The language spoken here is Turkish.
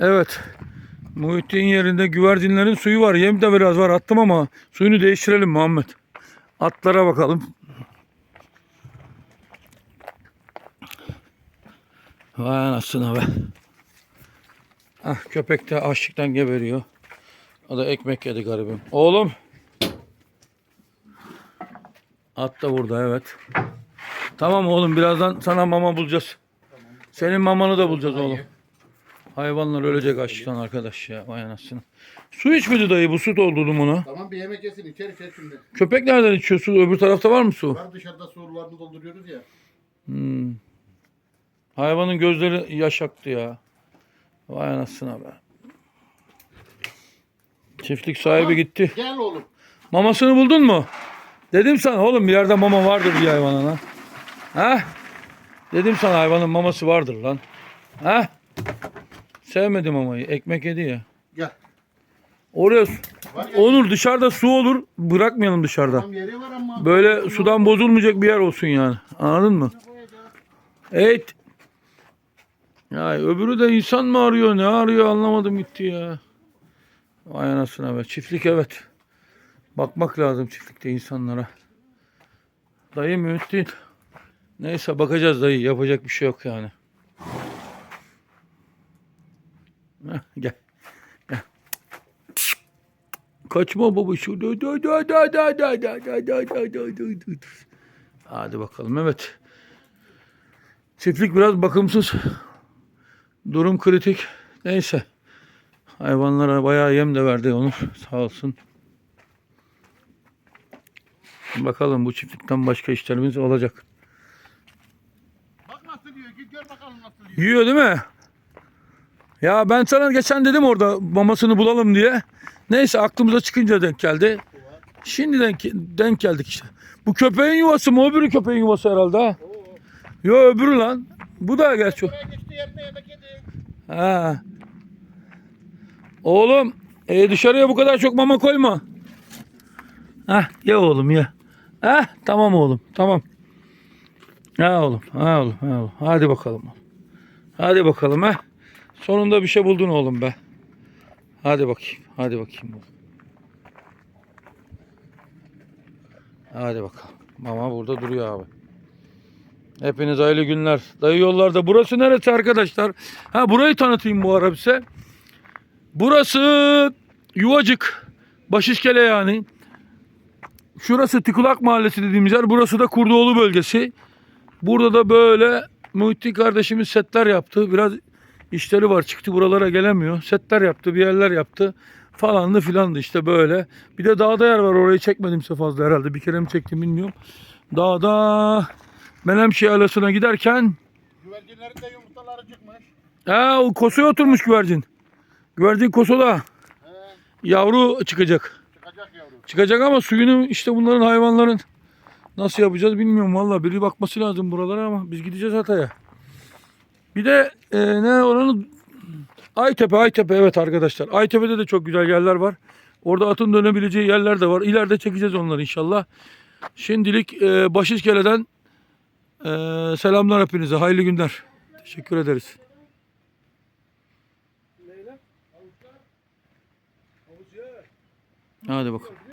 Evet. Muhittin yerinde güvercinlerin suyu var. Yem de biraz var. Attım ama suyunu değiştirelim Muhammed. Atlara bakalım. Vay anasını be. Ah, köpek de açlıktan geberiyor. O da ekmek yedi garibim. Oğlum. At da burada evet. Tamam oğlum birazdan sana mama bulacağız. Senin mamanı da bulacağız oğlum. Hayvanlar ölecek açlıktan arkadaş ya. Vay anasını. Su içmedi dayı bu su doldurdum ona. Tamam bir yemek yesin içer içer şimdi. Köpek nereden içiyor su? Öbür tarafta var mı su? Var dışarıda sorularını dolduruyoruz ya. Hmm. Hayvanın gözleri yaşaktı ya. Vay anasına be. Çiftlik sahibi gitti. Gel oğlum. Mamasını buldun mu? Dedim sana oğlum bir yerde mama vardır bir hayvanın ha. Ha? Dedim sana hayvanın maması vardır lan. Ha? Sevmedim mamayı. Ekmek yedi ya. Gel. Oraya Var ya. Onur dışarıda su olur. Bırakmayalım dışarıda. Tam yeri var ama. Böyle sudan bozulmayacak bir yer olsun yani. Anladın mı? Evet. Ya öbürü de insan mı arıyor ne arıyor anlamadım gitti ya. Vay anasına be. Çiftlik evet. Bakmak lazım çiftlikte insanlara. Dayı mühittin. Neyse bakacağız dayı. Yapacak bir şey yok yani. Gel. gel. Kaçma baba şu. Hadi bakalım evet. Çiftlik biraz bakımsız. Durum kritik. Neyse. Hayvanlara bayağı yem de verdi onu. Sağ olsun. Bakalım bu çiftlikten başka işlerimiz olacak. Bak nasıl yiyor. Git gör bakalım nasıl yiyor. Yiyor değil mi? Ya ben sana geçen dedim orada mamasını bulalım diye. Neyse aklımıza çıkınca denk geldi. Şimdi denk, denk geldik işte. Bu köpeğin yuvası mı? Öbürü köpeğin yuvası herhalde ha. Yo öbürü lan. Bu da gerçi. Ha. Oğlum e, dışarıya bu kadar çok mama koyma. Hah ye oğlum ye. Hah tamam oğlum tamam. Ha oğlum ha oğlum ha oğlum. Hadi bakalım. Hadi bakalım ha. Sonunda bir şey buldun oğlum be. Hadi bakayım. Hadi bakayım. oğlum. Hadi bakalım. Mama burada duruyor abi. Hepiniz hayırlı günler. Dayı yollarda. Burası neresi arkadaşlar? Ha burayı tanıtayım bu ara size. Burası Yuvacık. Başiskele yani. Şurası Tıkulak Mahallesi dediğimiz yer. Burası da Kurdoğlu bölgesi. Burada da böyle Muhittin kardeşimiz setler yaptı. Biraz işleri var. Çıktı buralara gelemiyor. Setler yaptı. Bir yerler yaptı. Falandı filandı işte böyle. Bir de dağda yer var. Orayı çekmedimse fazla herhalde. Bir kere mi çektim bilmiyorum. Dağda Menemşe Yalası'na giderken Güvercinlerin de yumurtaları çıkmış. ha, o kosoya oturmuş güvercin. Güvercin kosoda. He. Yavru çıkacak. Çıkacak yavru. Çıkacak ama suyunu işte bunların hayvanların nasıl yapacağız bilmiyorum valla. Biri bakması lazım buralara ama biz gideceğiz Hatay'a. Bir de e, ne oranın Aytepe, Aytepe evet arkadaşlar. Aytepe'de de çok güzel yerler var. Orada atın dönebileceği yerler de var. İleride çekeceğiz onları inşallah. Şimdilik e, Başiskele'den e, selamlar hepinize. Hayırlı günler. Teşekkür ederiz. Hadi bakalım.